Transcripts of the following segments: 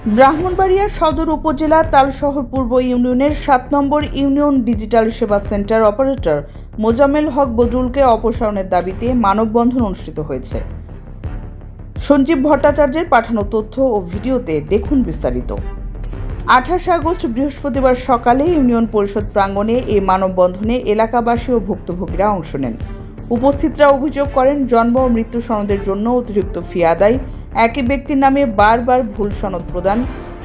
ব্রাহ্মণবাড়িয়া সদর উপজেলা তালশহর পূর্ব ইউনিয়নের সাত নম্বর ইউনিয়ন ডিজিটাল সেবা সেন্টার অপারেটর মোজাম্মেল হক বদরুলকে অপসারণের দাবিতে মানববন্ধন অনুষ্ঠিত হয়েছে। সঞ্জীব ভট্টাচার্যের পাঠানো তথ্য ও ভিডিওতে দেখুন বিস্তারিত। আঠাশ আগস্ট বৃহস্পতিবার সকালে ইউনিয়ন পরিষদ প্রাঙ্গণে এই মানববন্ধনে এলাকাবাসী ও ভুক্তভোগীরা অংশ নেন। উপস্থিতরা অভিযোগ করেন, জন্ম ও মৃত্যু সনদের জন্য অতিরিক্ত ফি আদায়। একই ব্যক্তির নামে বারবার ভুল সনদ প্রদান,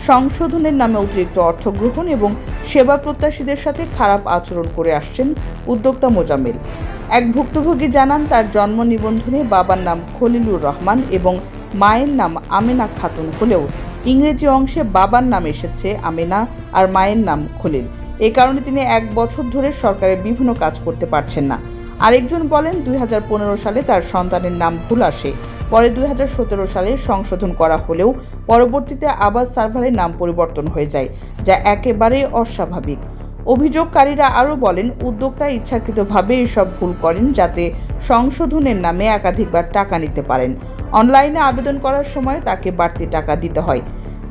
সংশোধনের নামে অতিরিক্ত অর্থ গ্রহণ এবং সেবা প্রত্যাশীদের সাথে খারাপ আচরণ করে আসছেন উদ্যোক্তা মোজাম্মেল। এক ভুক্তভোগী জানান, তার জন্ম নিবন্ধনে বাবার নাম খলিলুর রহমান এবং মায়ের নাম আমেনা খাতুন হলেও ইংরেজি অংশে বাবার নাম এসেছে আমেনা আর মায়ের নাম খলিল। এ কারণে তিনি এক বছর ধরে সরকারের বিভিন্ন কাজ করতে পারছেন না। আরেকজন বলেন দুই হাজার পনেরো সালে তার সন্তানের নাম ভুল আসে পরে দুই হাজার সতেরো সালে সংশোধন করা হলেও পরবর্তীতে আবার সার্ভারের নাম পরিবর্তন হয়ে যায়, যা একেবারে অস্বাভাবিক। অভিযোগকারীরা আরও বলেন, উদ্যোক্তা ইচ্ছাকৃতভাবে এসব ভুল করেন যাতে সংশোধনের নামে একাধিকবার টাকা নিতে পারেন। অনলাইনে আবেদন করার সময় তাকে বাড়তি টাকা দিতে হয়।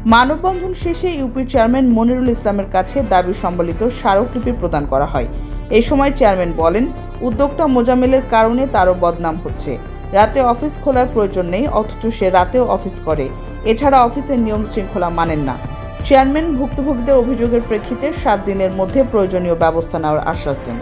মানববন্ধন শেষে ইউপির চেয়ারম্যান মনিরুল ইসলামের কাছে দাবি সম্বলিত স্মারকলিপি প্রদান করা হয়। এ সময় চেয়ারম্যান বলেন উদ্যোক্তা মোজামেলের কারণে তারও বদনাম হচ্ছে। রাতে অফিস খোলার প্রয়োজন নেই, অথচ সে রাতেও অফিস করে। এছাড়া অফিসের নিয়ম শৃঙ্খলা মানেন না। চেয়ারম্যান ভুক্তভোগীদের অভিযোগের প্রেক্ষিতে সাত দিনের মধ্যে প্রয়োজনীয় ব্যবস্থা নেওয়ার আশ্বাস দেন।